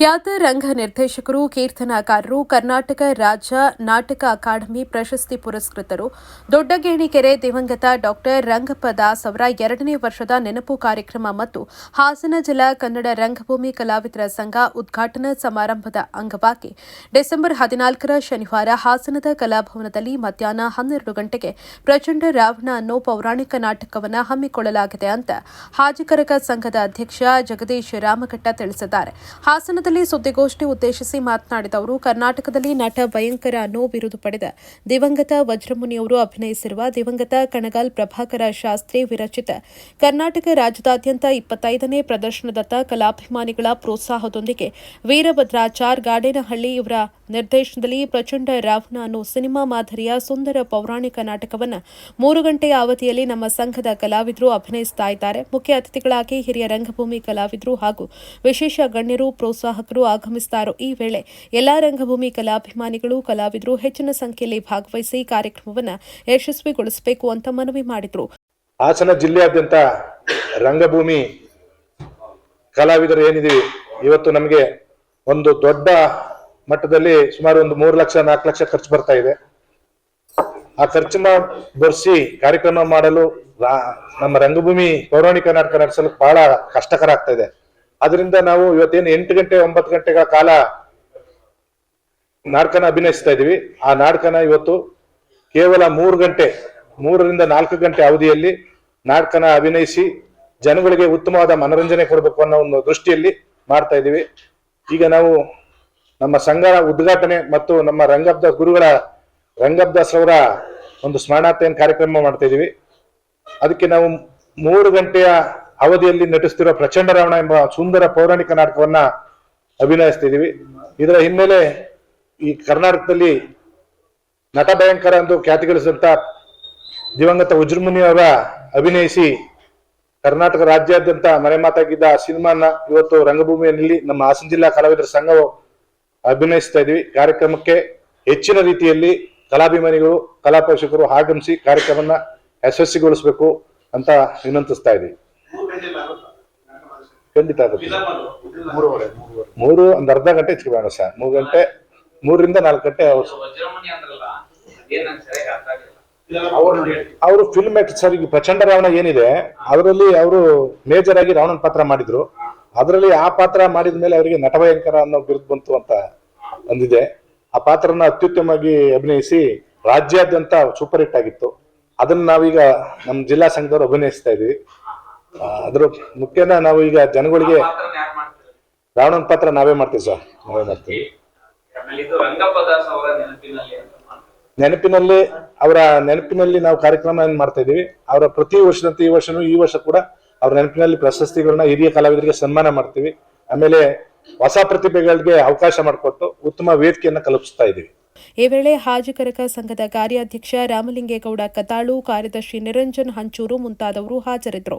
ಖ್ಯಾತ ರಂಗ ನಿರ್ದೇಶಕರು, ಕೀರ್ತನಾಕಾರರು, ಕರ್ನಾಟಕ ರಾಜ್ಯ ನಾಟಕ ಅಕಾಡೆಮಿ ಪ್ರಶಸ್ತಿ ಪುರಸ್ಕೃತರು, ದೊಡ್ಡಗೇಣಿಕೆರೆ ದಿವಂಗತ ಡಾಕ್ಟರ್ ರಂಗಪ್ಪ ದಾಸ್ ಅವರ ಎರಡನೇ ವರ್ಷದ ನೆನಪು ಕಾರ್ಯಕ್ರಮ ಮತ್ತು ಹಾಸನ ಜಿಲ್ಲಾ ಕನ್ನಡ ರಂಗಭೂಮಿ ಕಲಾವಿದರ ಸಂಘ ಉದ್ಘಾಟನಾ ಸಮಾರಂಭದ ಅಂಗವಾಗಿ ಡಿಸೆಂಬರ್ ಹದಿನಾಲ್ಕರ ಶನಿವಾರ ಹಾಸನದ ಕಲಾಭವನದಲ್ಲಿ ಮಧ್ಯಾಹ್ನ ಹನ್ನೆರಡು ಗಂಟೆಗೆ ಪ್ರಚಂಡ ರಾವಣ ಅನ್ನೋ ಪೌರಾಣಿಕ ನಾಟಕವನ್ನು ಹಮ್ಮಿಕೊಳ್ಳಲಾಗಿದೆ ಅಂತ ಹಾಜಿಕರಕ ಸಂಘದ ಅಧ್ಯಕ್ಷ ಜಗದೀಶ್ ರಾಮಘಟ್ಟ ತಿಳಿಸಿದ್ದಾರೆ. ಹಾಸನದಲ್ಲಿ ಸುದ್ದಿಗೋಷ್ಠಿ ಉದ್ದೇಶಿಸಿ ಮಾತನಾಡಿದ ಅವರು, ಕರ್ನಾಟಕದಲ್ಲಿ ನಟ ಭಯಂಕರ ಅನ್ನೋ ಬಿರುದು ಪಡೆದ ದಿವಂಗತ ವಜ್ರಮುನಿಯವರು ಅಭಿನಯಿಸಿರುವ ದಿವಂಗತ ಕಣಗಾಲ್ ಪ್ರಭಾಕರ ಶಾಸ್ತ್ರಿ ವಿರಚಿತ ಕರ್ನಾಟಕ ರಾಜ್ಯದಾದ್ಯಂತ ಇಪ್ಪತ್ತೈದನೇ ಪ್ರದರ್ಶನದತ್ತ ಕಲಾಭಿಮಾನಿಗಳ ಪ್ರೋತ್ಸಾಹದೊಂದಿಗೆ ವೀರಭದ್ರಾಚಾರ್ ಗಾಡೇನಹಳ್ಳಿ ಇವರ ನಿರ್ದೇಶನದಲ್ಲಿ ಪ್ರಚಂಡ ರಾವಣ ಅನ್ನೋ ಸಿನಿಮಾ ಮಾದರಿಯ ಸುಂದರ ಪೌರಾಣಿಕ ನಾಟಕವನ್ನು ಮೂರು ಗಂಟೆಯ ಅವಧಿಯಲ್ಲಿ ನಮ್ಮ ಸಂಘದ ಕಲಾವಿದರು ಅಭಿನಯಿಸ್ತಾ ಇದ್ದಾರೆ. ಮುಖ್ಯ ಅತಿಥಿಗಳಾಗಿ ಹಿರಿಯ ರಂಗಭೂಮಿ ಕಲಾವಿದರು ಹಾಗೂ ವಿಶೇಷ ಗಣ್ಯರು ಪ್ರೋತ್ಸಾಹಕರು ಆಗಮಿಸುತ್ತಾರೆ ಈ ವೇಳೆ ಎಲ್ಲಾ ರಂಗಭೂಮಿ ಕಲಾಭಿಮಾನಿಗಳು, ಕಲಾವಿದರು ಹೆಚ್ಚಿನ ಸಂಖ್ಯೆಯಲ್ಲಿ ಭಾಗವಹಿಸಿ ಕಾರ್ಯಕ್ರಮವನ್ನು ಯಶಸ್ವಿಗೊಳಿಸಬೇಕು ಅಂತ ಮನವಿ ಮಾಡಿದರು. ಹಾಸನ ಜಿಲ್ಲೆಯಾದ್ಯಂತ ರಂಗಭೂಮಿ ಕಲಾವಿದರು ಏನಿದೀವಿ ಇವತ್ತು ನಮಗೆ ಒಂದು ದೊಡ್ಡ ಮಟ್ಟದಲ್ಲಿ ಸುಮಾರು ಒಂದು ಮೂರು ಲಕ್ಷ, ನಾಲ್ಕು ಲಕ್ಷ ಖರ್ಚು ಬರ್ತಾ ಇದೆ. ಆ ಖರ್ಚು ಬರ್ಸಿ ಕಾರ್ಯಕ್ರಮ ಮಾಡಲು ನಮ್ಮ ರಂಗಭೂಮಿ ಪೌರಾಣಿಕ ನಾಟಕ ನಡೆಸಲು ಬಹಳ ಕಷ್ಟಕರ ಆಗ್ತಾ ಇದೆ. ಅದರಿಂದ ನಾವು ಇವತ್ತೇನು ಎಂಟು ಗಂಟೆ, ಒಂಬತ್ತು ಗಂಟೆಗಳ ಕಾಲ ನಾಟಕನ ಅಭಿನಯಿಸ್ತಾ ಇದೀವಿ ಆ ನಾಟಕನ ಇವತ್ತು ಕೇವಲ ಮೂರು ಗಂಟೆ, ಮೂರರಿಂದ ನಾಲ್ಕು ಗಂಟೆ ಅವಧಿಯಲ್ಲಿ ನಾಟಕನ ಅಭಿನಯಿಸಿ ಜನಗಳಿಗೆ ಉತ್ತಮವಾದ ಮನರಂಜನೆ ಕೊಡಬೇಕು ಅನ್ನೋ ಒಂದು ದೃಷ್ಟಿಯಲ್ಲಿ ಮಾಡ್ತಾ ಇದ್ದೀವಿ. ಈಗ ನಾವು ನಮ್ಮ ಸಂಘ ಉದ್ಘಾಟನೆ ಮತ್ತು ನಮ್ಮ ರಂಗಬ್ದಾಸ್ ಗುರುಗಳ ರಂಗಬ್ದಾಸ್ ಅವರ ಒಂದು ಸ್ಮರಣಾರ್ಥ ಕಾರ್ಯಕ್ರಮ ಮಾಡ್ತಾ ಇದೀವಿ ಅದಕ್ಕೆ ನಾವು ಮೂರು ಗಂಟೆಯ ಅವಧಿಯಲ್ಲಿ ನಟಿಸ್ತಿರೋ ಪ್ರಚಂಡ ರಾವಣ ಎಂಬ ಸುಂದರ ಪೌರಾಣಿಕ ನಾಟಕವನ್ನ ಅಭಿನಯಿಸ್ತಿದೀವಿ ಇದರ ಹಿನ್ನೆಲೆ ಈ ಕರ್ನಾಟಕದಲ್ಲಿ ನಟ ಭಯಂಕರ ಎಂದು ಖ್ಯಾತಿ ಗಳಿಸಿದಂತ ದಿವಂಗತ ವಜ್ರಮುನಿ ಅವರ ಅಭಿನಯಿಸಿ ಕರ್ನಾಟಕ ರಾಜ್ಯಾದ್ಯಂತ ಮನೆ ಮಾತಾಗಿದ್ದ ಆ ಸಿನಿಮಾನ ಇವತ್ತು ರಂಗಭೂಮಿಯಲ್ಲಿ ನಮ್ಮ ಹಾಸನ ಜಿಲ್ಲಾ ಕಲಾವಿದರ ಸಂಘವು ಅಭಿನಯಿಸ್ತಾ ಇದೀವಿ. ಕಾರ್ಯಕ್ರಮಕ್ಕೆ ಹೆಚ್ಚಿನ ರೀತಿಯಲ್ಲಿ ಕಲಾಭಿಮಾನಿಗಳು ಕಲಾ ಪೋಷಕರು ಆಗಮಿಸಿ ಕಾರ್ಯಕ್ರಮನ ಯಶಸ್ವಿಗೊಳಿಸಬೇಕು ಅಂತ ವಿನಂತಿಸ್ತಾ ಇದೀವಿ. ಖಂಡಿತ ಆಗುತ್ತೆ. ಮೂರು ಒಂದು ಅರ್ಧ ಗಂಟೆ ಹೆಚ್ಚಿಗೆ ಬೇಡ ಸರ್. ಮೂರು ಗಂಟೆ ಮೂರರಿಂದ ನಾಲ್ಕು ಗಂಟೆ ಅವ್ರು- ಫಿಲ್ಮ್ ಸರ್ ಈಗ ಪ್ರಚಂಡ ರಾವಣ ಏನಿದೆ ಅದರಲ್ಲಿ ಅವರು ಮೇಜರ್ ಆಗಿ ರಾವಣನ್ ಪಾತ್ರ ಮಾಡಿದ್ರು. ಅದರಲ್ಲಿ ಆ ಪಾತ್ರ ಮಾಡಿದ ಮೇಲೆ ಅವರಿಗೆ ನಟಭಯಂಕರ ಅನ್ನೋ ಬಿರುದು ಬಂತು ಅಂತ ಅಂದಿದೆ ಆ ಪಾತ್ರನ ಅತ್ಯುತ್ತಮವಾಗಿ ಅಭಿನಯಿಸಿ ರಾಜ್ಯಾದ್ಯಂತ ಸೂಪರ್ ಹಿಟ್ ಆಗಿತ್ತು. ಅದನ್ನ ನಾವೀಗ ನಮ್ಮ ಜಿಲ್ಲಾ ಸಂಘದವರು ಅಭಿನಯಿಸ್ತಾ ಇದೀವಿ. ಅದ್ರ ಮುಖ್ಯನ ನಾವು ಈಗ ಜನಗಳಿಗೆ ರಾವಣನ ಪಾತ್ರ ನಾವೇ ಮಾಡ್ತೀವಿ ಸರ್. ನಾವೇ ಮಾಡ್ತೀವಿ. ಆಮೇಲೆ ಇದು ರಂಗಪ್ಪ ಅವರ ನೆನಪಿನಲ್ಲಿ ಅಂತ ಮಾಡ್ತಾರೆ. ನೆನಪಿನಲ್ಲಿ ಅವರ ನೆನಪಿನಲ್ಲಿ ನಾವು ಕಾರ್ಯಕ್ರಮ ಏನ್ ಮಾಡ್ತಾ ಇದೀವಿ ಅವರ ಪ್ರತಿ ವರ್ಷದಂತೆ ಈ ವರ್ಷನೂ ಈ ವರ್ಷ ಕೂಡ ಅವ್ರ ನೆನಪಿನಲ್ಲಿ ಪ್ರಶಸ್ತಿಗಳನ್ನ ಹಿರಿಯ ಕಲಾವಿದರಿಗೆ ಸನ್ಮಾನ ಮಾಡ್ತೀವಿ. ಆಮೇಲೆ ಹೊಸ ಪ್ರತಿಭೆಗಳಿಗೆ ಅವಕಾಶ ಮಾಡಿಕೊಟ್ಟು ಉತ್ತಮ ವೇದಿಕೆಯನ್ನ ಕಲ್ಪಿಸ್ತಾ ಇದೀವಿ ಈ ವೇಳೆ ಹಾಜಕರಕ ಸಂಘದ ಕಾರ್ಯಾಧ್ಯಕ್ಷ ರಾಮಲಿಂಗೇಗೌಡ ಕತಾಳು ಕಾರ್ಯದರ್ಶಿ ನಿರಂಜನ್ ಹಂಚೂರು ಮುಂತಾದವರು ಹಾಜರಿದ್ದರು.